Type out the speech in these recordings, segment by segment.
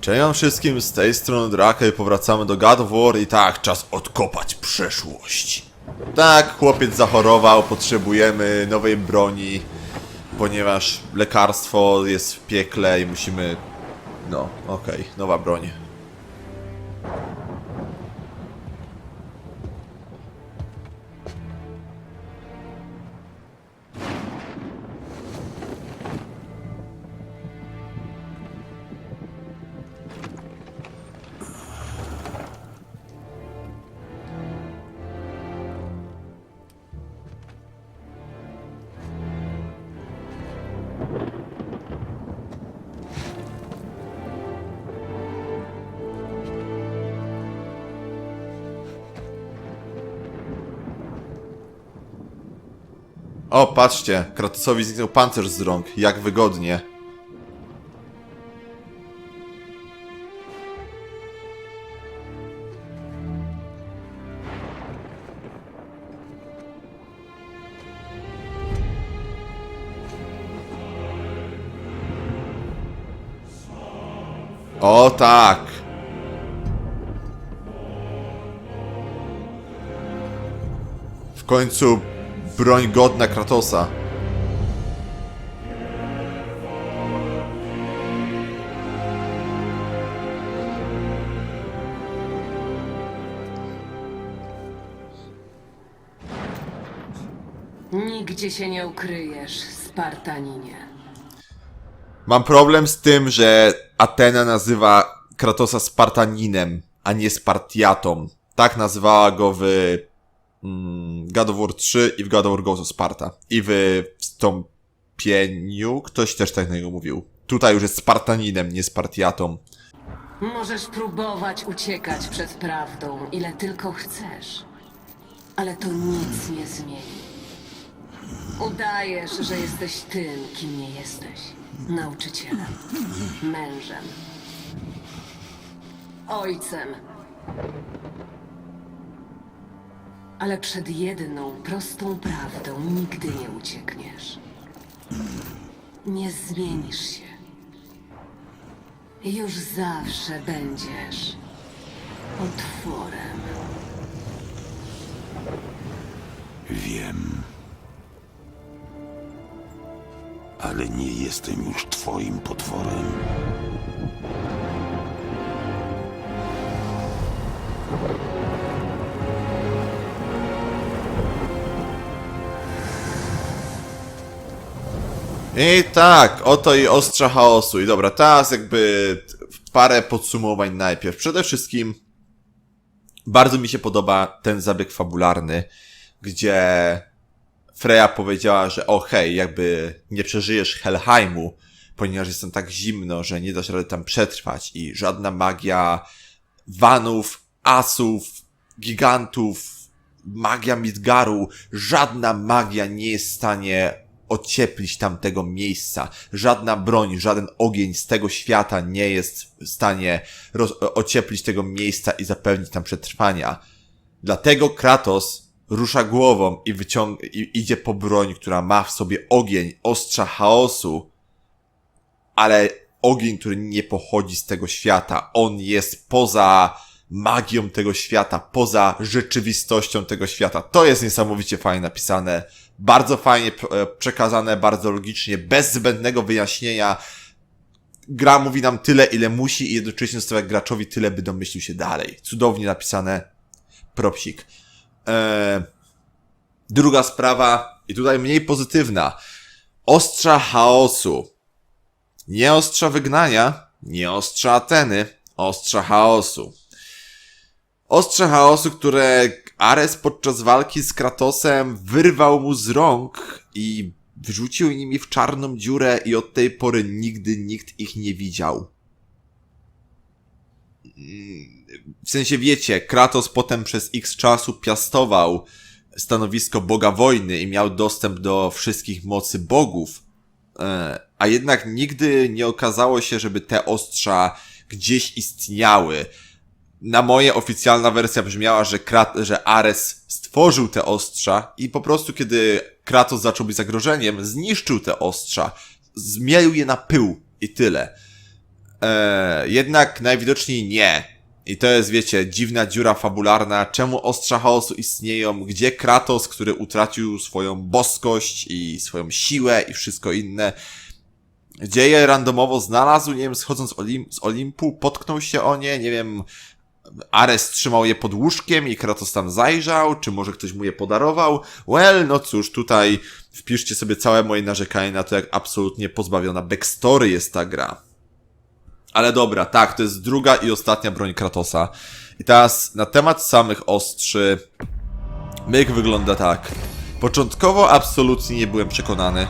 Cześć wszystkim, z tej strony Draka i powracamy do God of War i tak, czas odkopać przeszłość. Tak, chłopiec zachorował, potrzebujemy nowej broni, ponieważ lekarstwo jest w piekle i musimy... No, okej, nowa broń. O, patrzcie, Kratosowi zniknął pancerz z rąk, jak wygodnie. O tak! W końcu broń godna Kratosa. Nigdzie się nie ukryjesz, Spartaninie. Mam problem z tym, że Atena nazywa Kratosa Spartaninem, a nie Spartiatą. Tak nazywała go w God of War 3 i w God of War Ghost of Sparta. I w Wstąpieniu ktoś też tak na niego mówił. Tutaj już jest Spartaninem, nie Spartiatą. Możesz próbować uciekać przed prawdą, ile tylko chcesz. Ale to nic nie zmieni. Udajesz, że jesteś tym, kim nie jesteś. Nauczycielem, mężem, ojcem. Ale przed jedną prostą prawdą nigdy nie uciekniesz. Nie zmienisz się. Już zawsze będziesz potworem. Wiem. Ale nie jestem już twoim potworem. I tak, oto i ostrza chaosu. I dobra, teraz jakby parę podsumowań najpierw. Przede wszystkim bardzo mi się podoba ten zabieg fabularny, gdzie Freya powiedziała, że o hej, jakby nie przeżyjesz Helheimu, ponieważ jest tam tak zimno, że nie dasz rady tam przetrwać i żadna magia wanów, asów, gigantów, magia Midgaru, żadna magia nie jest w stanie ocieplić tamtego miejsca. Żadna broń, żaden ogień z tego świata nie jest w stanie ocieplić tego miejsca i zapewnić tam przetrwania. Dlatego Kratos rusza głową i wyciąga, i idzie po broń, która ma w sobie ogień, ostrza chaosu, ale ogień, który nie pochodzi z tego świata. On jest poza magią tego świata, poza rzeczywistością tego świata. To jest niesamowicie fajnie napisane, bardzo fajnie e, przekazane, bardzo logicznie, bez zbędnego wyjaśnienia. Gra mówi nam tyle, ile musi i jednocześnie zostawia graczowi tyle, by domyślił się dalej. Cudownie napisane. Propsik. Eee, druga sprawa, i tutaj mniej pozytywna. Ostrza chaosu. Nie ostrza wygnania, nie ostrza Ateny, ostrza chaosu. Ostrze chaosu, które Ares podczas walki z Kratosem wyrwał mu z rąk i wrzucił nimi w czarną dziurę i od tej pory nigdy nikt ich nie widział. W sensie wiecie, Kratos potem przez x czasu piastował stanowisko Boga Wojny i miał dostęp do wszystkich mocy bogów, E, a jednak nigdy nie okazało się, żeby te ostrza gdzieś istniały. Na moje oficjalna wersja brzmiała, że, Krat że Ares stworzył te ostrza i po prostu kiedy Kratos zaczął być zagrożeniem, zniszczył te ostrza, zmielił je na pył i tyle. E, jednak najwidoczniej nie. I to jest, wiecie, dziwna dziura fabularna. Czemu ostrza chaosu istnieją? Gdzie Kratos, który utracił swoją boskość i swoją siłę i wszystko inne? Gdzie je randomowo znalazł? Nie wiem, schodząc z Olimpu, potknął się o nie, nie wiem. Ares trzymał je pod łóżkiem i Kratos tam zajrzał, czy może ktoś mu je podarował? Well, no cóż, tutaj wpiszcie sobie całe moje narzekanie na to, jak absolutnie pozbawiona backstory jest ta gra. Ale dobra, tak, to jest druga i ostatnia broń Kratosa. I teraz na temat samych ostrzy. Myk wygląda tak. Początkowo absolutnie nie byłem przekonany.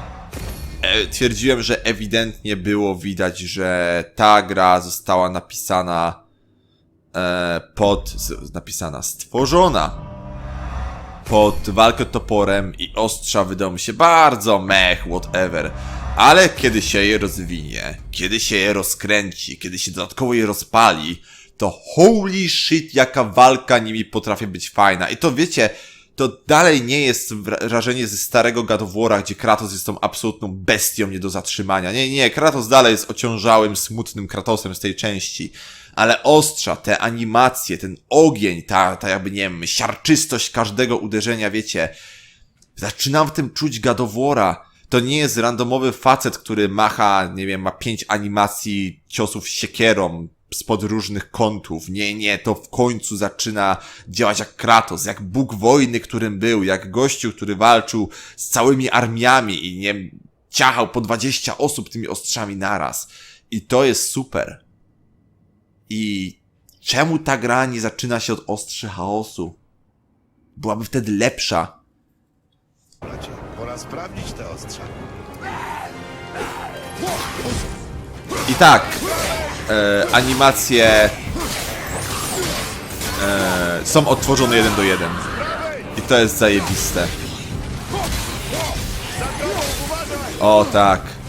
E, twierdziłem, że ewidentnie było widać, że ta gra została napisana e, pod. napisana, stworzona pod walkę toporem i ostrza wydają się bardzo mech, whatever. Ale kiedy się je rozwinie, kiedy się je rozkręci, kiedy się dodatkowo je rozpali, to holy shit, jaka walka nimi potrafi być fajna. I to wiecie, to dalej nie jest wra- wrażenie ze starego God gdzie Kratos jest tą absolutną bestią nie do zatrzymania. Nie, nie, Kratos dalej jest ociążałym, smutnym Kratosem z tej części. Ale ostrza, te animacje, ten ogień, ta, ta jakby, nie wiem, siarczystość każdego uderzenia, wiecie, zaczynam w tym czuć War'a. To nie jest randomowy facet, który macha, nie wiem, ma pięć animacji ciosów siekierą spod różnych kątów. Nie, nie, to w końcu zaczyna działać jak Kratos, jak Bóg wojny, którym był, jak gościu, który walczył z całymi armiami i nie ciachał po 20 osób tymi ostrzami naraz. I to jest super. I czemu ta gra nie zaczyna się od ostrzy chaosu? Byłaby wtedy lepsza. Bracie, pora sprawdzić te ostrza. I tak, e, animacje e, są odtworzone jeden do jeden. I to jest zajebiste. O tak.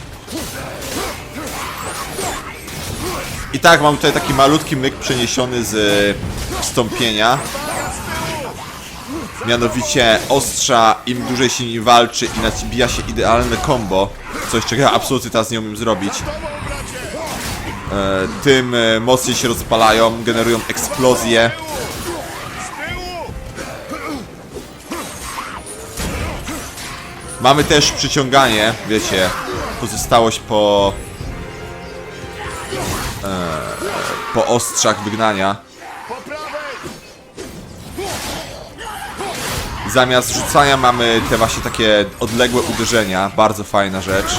I tak, mam tutaj taki malutki myk przeniesiony z e, wstąpienia. Mianowicie ostrza, im dłużej się nim walczy i nabija się idealne combo, coś czego ja absolutnie teraz nie umiem zrobić, e, tym e, mocniej się rozpalają, generują eksplozje. Mamy też przyciąganie, wiecie, pozostałość po... E, po ostrzach wygnania. Zamiast rzucania mamy te właśnie takie odległe uderzenia. Bardzo fajna rzecz.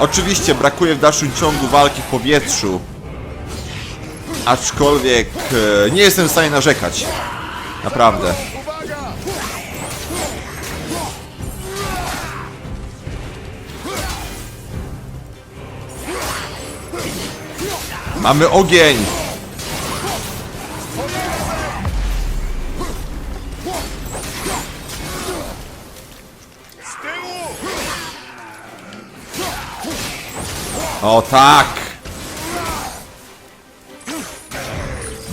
Oczywiście brakuje w dalszym ciągu walki w powietrzu. Aczkolwiek e, nie jestem w stanie narzekać. Naprawdę. Mamy ogień! O tak!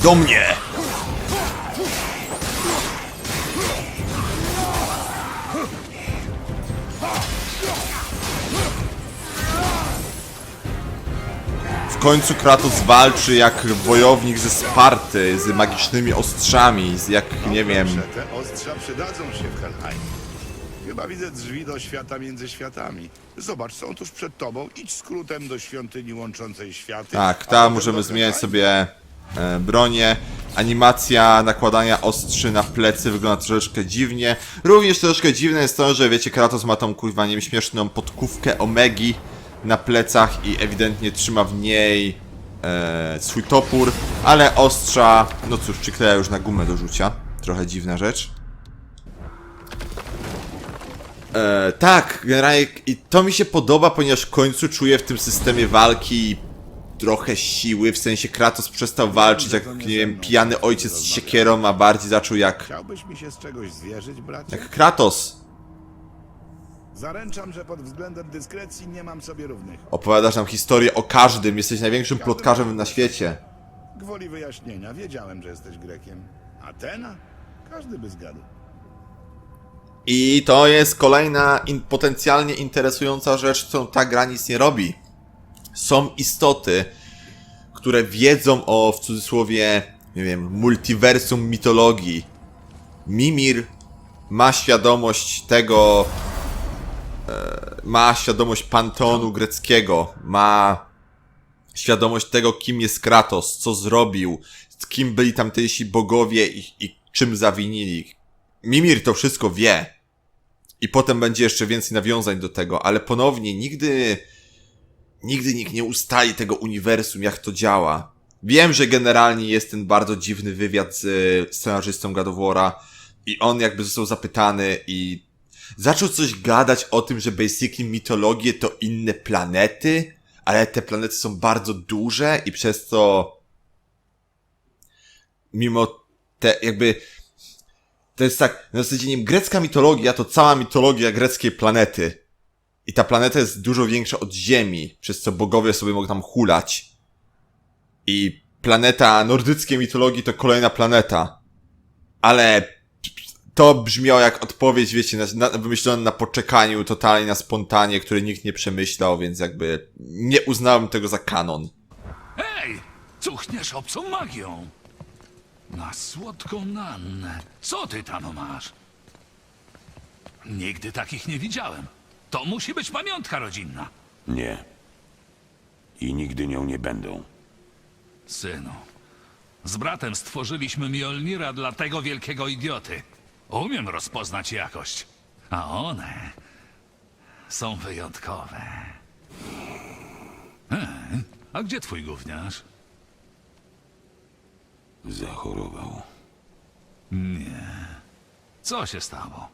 Do mnie! Końcu Kratos walczy jak wojownik ze Sparty, z magicznymi ostrzami, z jak, nie wiem... Te ostrza przydadzą się w Helheim. Chyba widzę drzwi do świata między światami. Zobacz, są tuż przed tobą. Idź skrótem do świątyni łączącej światy. Tak, a tam potem możemy do zmieniać Helheim. sobie e, bronię. Animacja nakładania ostrzy na plecy wygląda troszeczkę dziwnie. Również troszeczkę dziwne jest to, że wiecie, Kratos ma tą kurwa nie wiem, śmieszną podkówkę Omegi na plecach i ewidentnie trzyma w niej e, swój topór, ale ostrza, no cóż, przykleja już na gumę do rzucia. Trochę dziwna rzecz. E, tak, generalnie i to mi się podoba, ponieważ w końcu czuję w tym systemie walki trochę siły, w sensie Kratos przestał walczyć jak, nie wiem, pijany ojciec z siekierą, a bardziej zaczął jak, Chciałbyś mi się z czegoś zwierzyć, bracie? jak Kratos. Zaręczam, że pod względem dyskrecji nie mam sobie równych. Opowiadasz nam historię o każdym, jesteś największym plotkarzem na świecie. Gwoli wyjaśnienia, wiedziałem, że jesteś Grekiem. Atena? Każdy by zgadł. I to jest kolejna in, potencjalnie interesująca rzecz, którą ta gra nic nie robi. Są istoty, które wiedzą o, w cudzysłowie, nie wiem, multiversum mitologii. Mimir ma świadomość tego, ma świadomość panteonu greckiego, ma świadomość tego, kim jest Kratos, co zrobił, kim byli tamtejsi bogowie i, i czym zawinili. Mimir to wszystko wie. I potem będzie jeszcze więcej nawiązań do tego, ale ponownie nigdy, nigdy nikt nie ustali tego uniwersum, jak to działa. Wiem, że generalnie jest ten bardzo dziwny wywiad z scenarzystą War'a i on jakby został zapytany i zaczął coś gadać o tym, że basically mitologie to inne planety, ale te planety są bardzo duże i przez to mimo te jakby to jest tak, na zasadzie wiem, grecka mitologia to cała mitologia greckiej planety. I ta planeta jest dużo większa od Ziemi, przez co bogowie sobie mogą tam hulać. I planeta nordyckiej mitologii to kolejna planeta. Ale to brzmiało jak odpowiedź, wiecie, na, na, wymyślona na poczekaniu, totalnie na spontanie, który nikt nie przemyślał, więc jakby nie uznałem tego za kanon. Hej! Cuchniesz obcą magią! Na słodką Nannę. Co ty tam masz? Nigdy takich nie widziałem. To musi być pamiątka rodzinna. Nie. I nigdy nią nie będą. Synu, z bratem stworzyliśmy Mjolnira dla tego wielkiego idioty. Umiem rozpoznać jakość. A one są wyjątkowe. Hej, a gdzie twój gówniarz? Zachorował. Co się stało?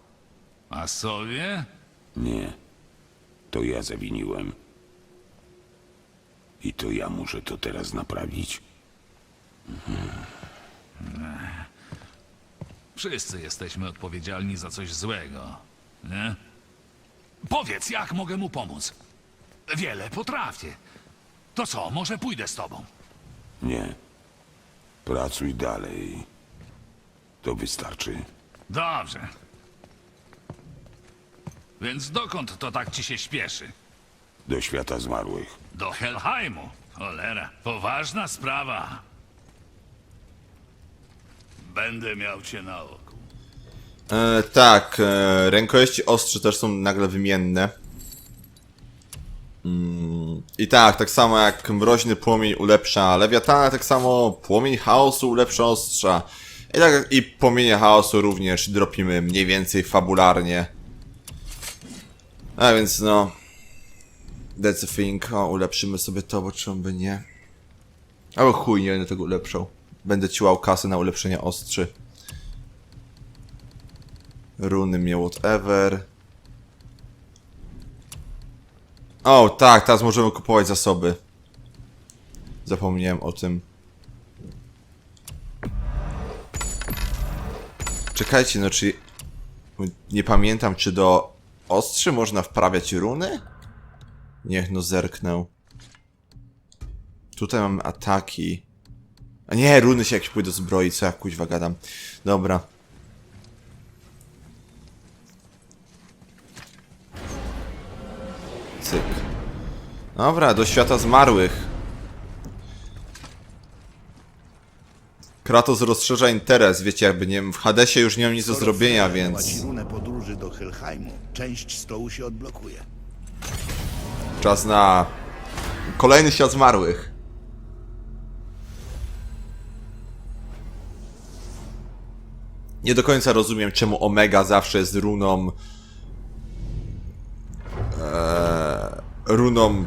A sobie? Nie. To ja zawiniłem. I to ja muszę to teraz naprawić. Wszyscy jesteśmy odpowiedzialni za coś złego, nie? Powiedz, jak mogę mu pomóc? Wiele potrafię. To co, może pójdę z tobą? Nie. Pracuj dalej. To wystarczy. Dobrze. Więc dokąd to tak ci się śpieszy? Do świata zmarłych. Do Helheimu. Cholera, poważna sprawa. Będę miał cię na oku. E, tak, e, rękojeści ostrzy też są nagle wymienne. Mm, I tak, tak samo jak mroźny płomień ulepsza lewiatana, tak samo płomień chaosu ulepsza ostrza. I tak i płomienie chaosu również dropimy mniej więcej fabularnie. A więc no... That's a thing. O, ulepszymy sobie to, bo czemu by nie? Albo chuj, nie będę tego ulepszał. Będę ciłał kasy na ulepszenie ostrzy. Runy mnie whatever. O, tak, teraz możemy kupować zasoby. Zapomniałem o tym. Czekajcie, no czy... Nie pamiętam, czy do ostrzy można wprawiać runy? Niech no zerknę. Tutaj mamy ataki. A nie, runy się jakieś pójdą zbroi, co ja kuźwa gadam. Dobra. Cyk. Dobra, do świata zmarłych. Kratos rozszerza interes, wiecie, jakby nie wiem, w Hadesie już nie mam nic do zrobienia, więc runę podróży do Helheimu. Część stołu się odblokuje. czas na kolejny świat zmarłych. Nie do końca rozumiem, czemu Omega zawsze jest runą. Eee, runą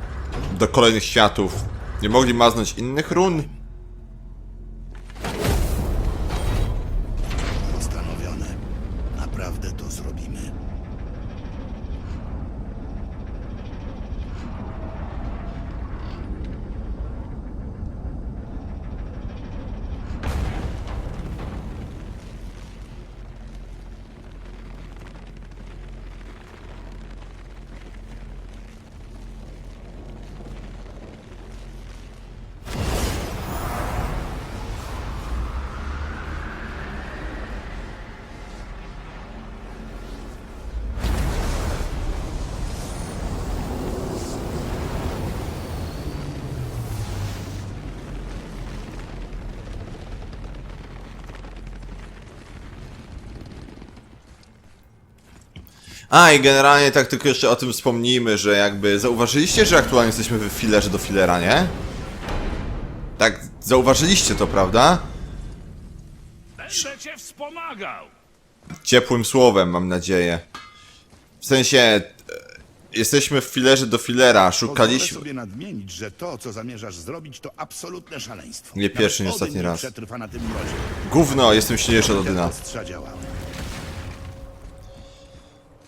do kolejnych światów. Nie mogli maznąć innych run? A i generalnie tak tylko jeszcze o tym wspomnijmy, że jakby zauważyliście, że aktualnie jesteśmy w filerze do filera, nie? Tak, zauważyliście to, prawda? Będę cię wspomagał! Ciepłym słowem, mam nadzieję. W sensie, e, jesteśmy w filerze do filera, Pozwolę szukaliśmy... sobie nadmienić, że to, co zamierzasz zrobić, to absolutne szaleństwo. Nie pierwszy, nie Nawet ostatni Odyn raz. przetrwa na tym mrozie. Gówno, jestem silniejszy od Odyna. Jak ostrza działały.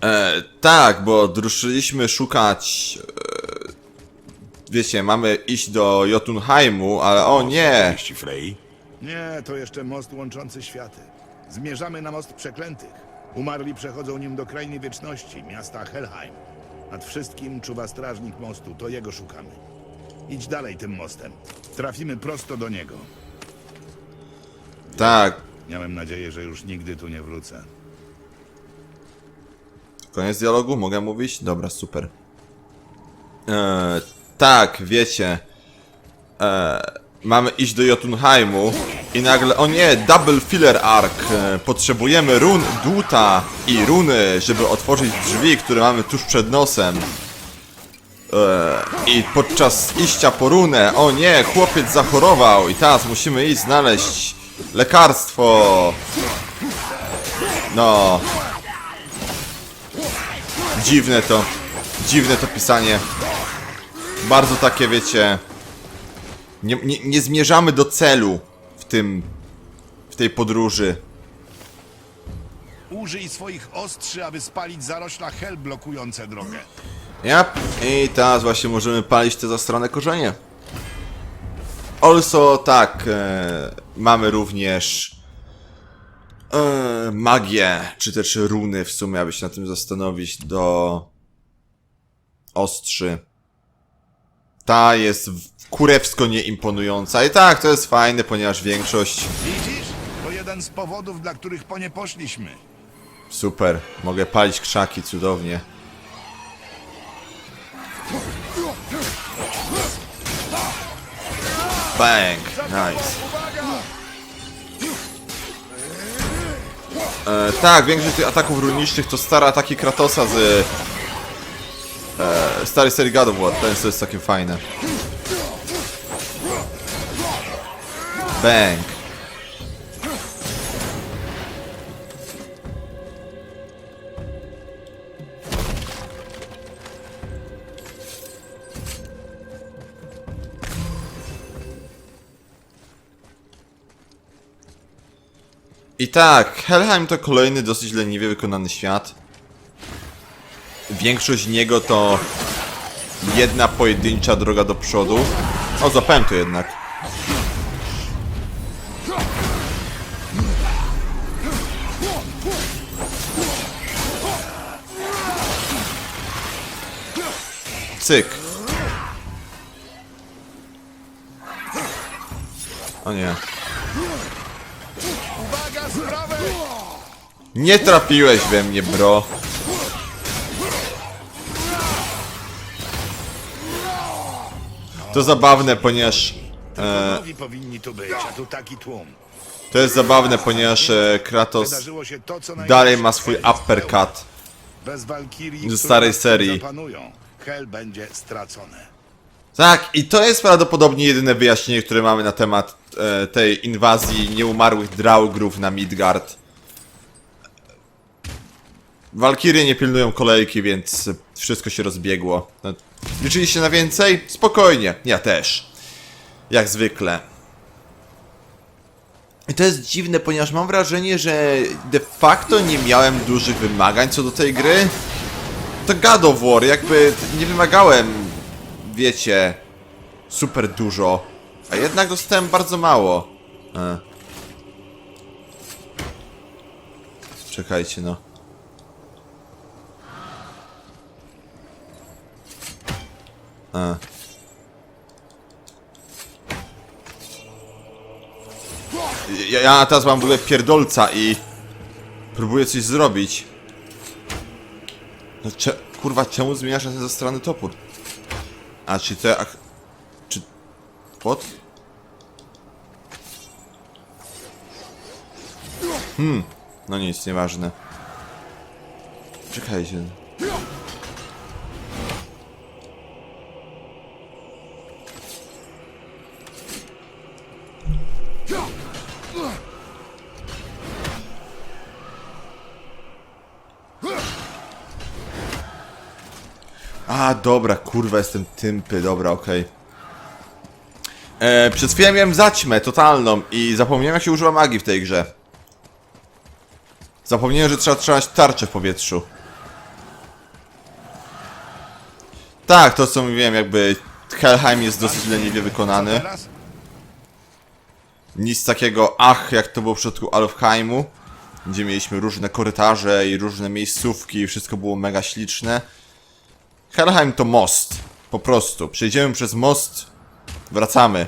E, tak, bo ruszyliśmy szukać. E, wiecie, mamy iść do Jotunheimu, ale o nie! Wieści Frey? Nie, to jeszcze most łączący światy. Zmierzamy na most przeklętych. Umarli przechodzą nim do krainy wieczności, miasta Helheim. Nad wszystkim czuwa strażnik mostu, to jego szukamy. Idź dalej tym mostem. Trafimy prosto do niego. Tak, Miałem nadzieję, że już nigdy tu nie wrócę. Koniec dialogu, mogę mówić? Dobra, super. E, tak, wiecie. E, mamy iść do Jotunheimu i nagle, o nie, double filler arc. E, potrzebujemy run dłuta i runy, żeby otworzyć drzwi, które mamy tuż przed nosem. E, I podczas iścia po runę, o nie, chłopiec zachorował i teraz musimy iść znaleźć lekarstwo. No. Dziwne to. Dziwne to pisanie. Bardzo takie, wiecie. Nie, nie, nie zmierzamy do celu w tym. w tej podróży. Użyj swoich ostrzy, aby spalić zarośla hel blokujące drogę. Yep. I teraz właśnie możemy palić te zastrane korzenie. Also, tak, e, mamy również e, magię, czy też runy w sumie, aby się na tym zastanowić, do ostrzy. Ta jest kurewsko nieimponująca. I tak, to jest fajne, ponieważ większość... Widzisz? To jeden z powodów, dla których po nie poszliśmy. Super, mogę palić krzaki cudownie. Bang, nice. E, tak, większość tych ataków runicznych to stare ataki Kratosa z e, starej serii God of War, ten co jest całkiem fajne. Bang. Tak, Helheim to kolejny dosyć leniwie wykonany świat. Większość niego to jedna pojedyncza droga do przodu. O, zapałem to jednak. Cyk. O nie. Nie trafiłeś we mnie, bro. To zabawne, ponieważ... E, Nowi powinni tu być, a tu taki tłum. to jest zabawne, ponieważ e, Kratos Wydarzyło się to, co dalej ma swój uppercut. Bez Walkirii, ze starej serii. Zapanują. Hel będzie stracone. Tak, i to jest prawdopodobnie jedyne wyjaśnienie, które mamy na temat e, tej inwazji nieumarłych Draugrów na Midgard. Walkirie nie pilnują kolejki, więc wszystko się rozbiegło. No, liczyliście na więcej? Spokojnie, ja też. Jak zwykle. I to jest dziwne, ponieważ mam wrażenie, że de facto nie miałem dużych wymagań co do tej gry. To God of War, jakby nie wymagałem, wiecie, super dużo. A jednak dostałem bardzo mało. E. Czekajcie, no. E. Ja, ja teraz mam w ogóle pierdolca i próbuję coś zrobić. No cze kurwa, czemu zmieniasz ten zastrany topór? A czy to jak... Czy... What? Hmm, no nic, nieważne. Czekajcie. Dobra, kurwa, jestem tympy, dobra, okej. E, Przez chwilę miałem zaćmę totalną i zapomniałem jak się używa magii w tej grze. Zapomniałem, że trzeba trzymać tarczę w powietrzu. Tak, to co mówiłem, jakby Helheim jest dosyć leniwie wykonany. Nic takiego ach, jak to było w przypadku Alfheimu, gdzie mieliśmy różne korytarze i różne miejscówki i wszystko było mega śliczne. Helheim to most. Po prostu. Przejdziemy przez most, wracamy.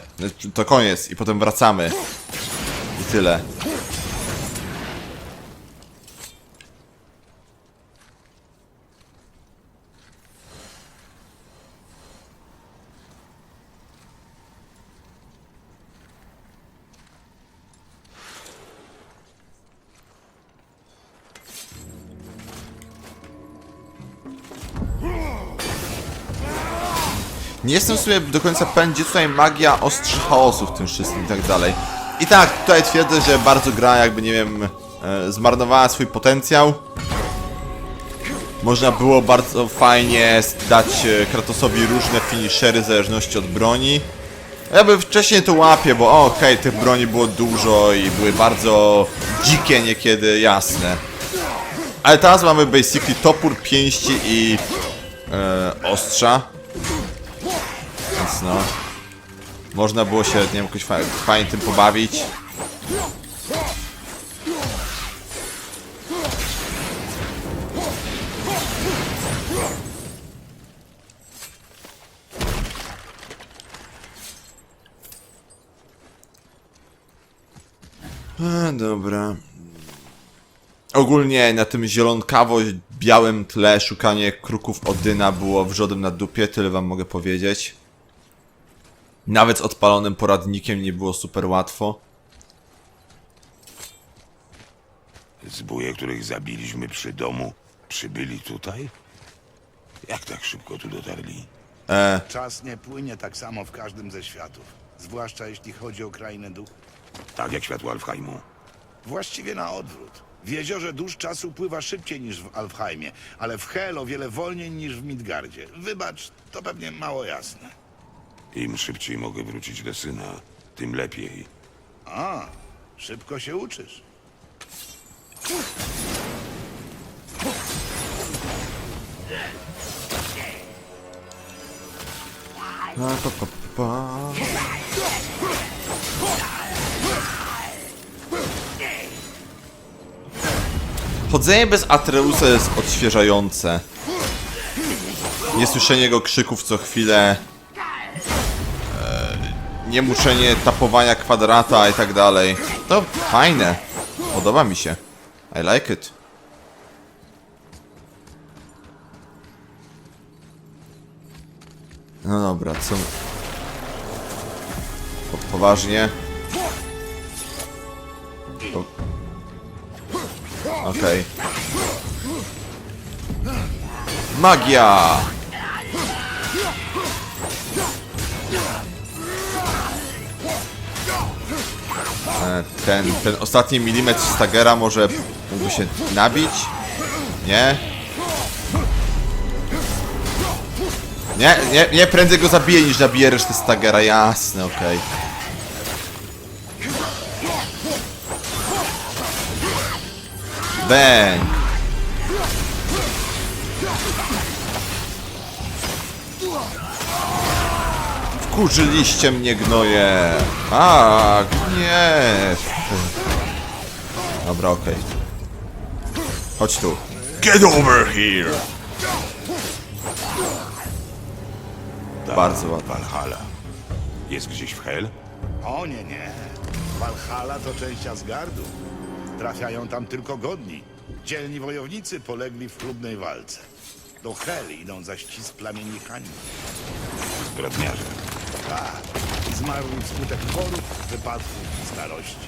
To koniec i potem wracamy. I tyle. Do końca pewien, gdzie tutaj magia ostrzy chaosu w tym wszystkim i tak dalej. I tak, tutaj twierdzę, że bardzo gra jakby, nie wiem, e, zmarnowała swój potencjał. Można było bardzo fajnie dać e, Kratosowi różne finishery w zależności od broni. Ja bym wcześniej to łapię, bo okej, tych broni było dużo i były bardzo dzikie niekiedy, jasne. Ale teraz mamy basically topór, pięści i e, ostrza. No. Można było się, nie wiem, jakoś fa fajnie tym pobawić. A, dobra. Ogólnie na tym zielonkawo-białym tle szukanie kruków Odyna było wrzodem na dupie, tyle wam mogę powiedzieć. Nawet z odpalonym poradnikiem nie było super łatwo. Zbóje, których zabiliśmy przy domu, przybyli tutaj? Jak tak szybko tu dotarli? E, Czas nie płynie tak samo w każdym ze światów. Zwłaszcza jeśli chodzi o krainę duchów. Tak jak światło Alfheimu. Właściwie na odwrót. W jeziorze dusz czasu pływa szybciej niż w Alfheimie, ale w Hel o wiele wolniej niż w Midgardzie. Wybacz, to pewnie mało jasne. Im szybciej mogę wrócić do syna, tym lepiej. A, szybko się uczysz. pa, pa, pa, pa. Chodzenie bez Atreusa jest odświeżające. Niesłyszenie jego krzyków co chwilę. Nie muszenie tapowania kwadrata i tak dalej. To fajne. Podoba mi się. I like it. No dobra, co... Po, poważnie. Po... Okej. Magia! Ten, ten ostatni milimetr Stagera może mógłby się nabić? Nie? Nie, nie, nie, prędzej go zabiję niż zabiję resztę Stagera, jasne, okej. Bang! Wkurzyliście mnie, gnoje! Tak, nie! Dobra, okej. Chodź tu. Get over here! Bardzo ładnie. Valhalla. Jest gdzieś w Hel? O nie, nie. Valhalla to część Asgardu. Trafiają tam tylko godni. Dzielni wojownicy polegli w chlubnej walce. Do Hel idą zaś ci z plamieni hańby. Zbrodniarze. Tak. I zmarli wskutek chorób, wypadków i starości.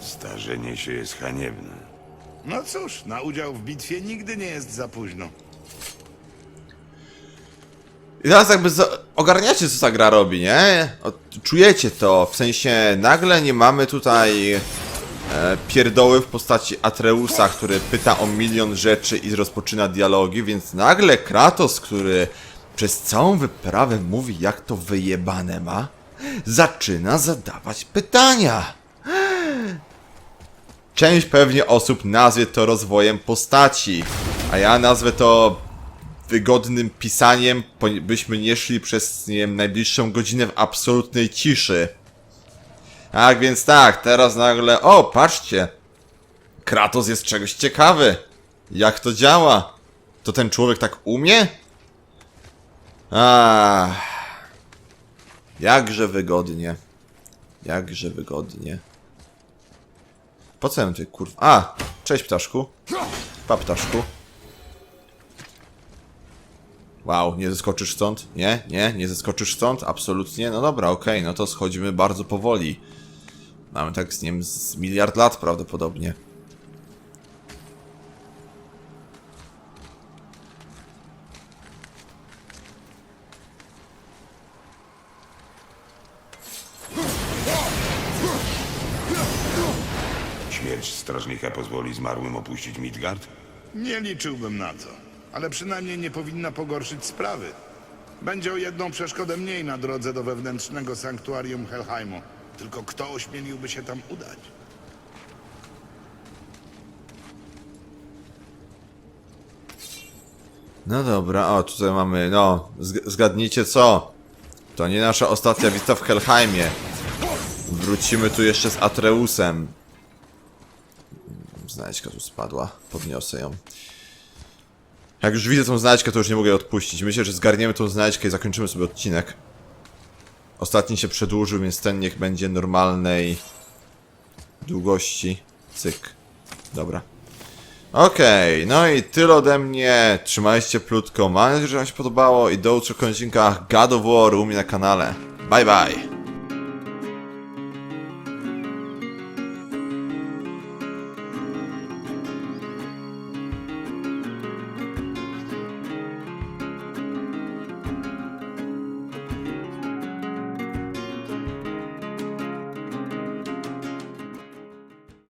Starzenie się jest haniebne. No cóż, na udział w bitwie nigdy nie jest za późno. I teraz jakby za... ogarniacie, co ta gra robi, nie? O, czujecie to, w sensie nagle nie mamy tutaj e, pierdoły w postaci Atreusa, który pyta o milion rzeczy i rozpoczyna dialogi, więc nagle Kratos, który przez całą wyprawę mówi, jak to wyjebane ma, zaczyna zadawać pytania. Część pewnie osób nazwie to rozwojem postaci, a ja nazwę to wygodnym pisaniem, byśmy nie szli przez, nie wiem, najbliższą godzinę w absolutnej ciszy. Tak więc tak, teraz nagle, o, patrzcie, Kratos jest czegoś ciekawy. Jak to działa? To ten człowiek tak umie? A, jakże wygodnie. Jakże wygodnie. Po co tutaj kurwa? A, cześć ptaszku. Pa ptaszku. Wow, nie zeskoczysz stąd? Nie, nie, nie zeskoczysz stąd? Absolutnie. No dobra, okej, no to schodzimy bardzo powoli. Mamy tak z nim z miliard lat prawdopodobnie. Strażnika pozwoli zmarłym opuścić Midgard? Nie liczyłbym na to, ale przynajmniej nie powinna pogorszyć sprawy. Będzie o jedną przeszkodę mniej na drodze do wewnętrznego sanktuarium Helheimu. Tylko kto ośmieliłby się tam udać? No dobra, o tutaj mamy, no, zg- zgadnijcie co? To nie nasza ostatnia wizyta w Helheimie. Wrócimy tu jeszcze z Atreusem. Znajdźka tu spadła, podniosę ją. Jak już widzę tą znajdźkę, to już nie mogę jej odpuścić. Myślę, że zgarniemy tą znajdźkę i zakończymy sobie odcinek. Ostatni się przedłużył, więc ten niech będzie normalnej długości. Cyk. Dobra. Okej, no i tyle ode mnie. Trzymajcie plutko. Mam nadzieję, że Wam się podobało i do utrzymania odcinka God of War u mnie na kanale. Bye bye.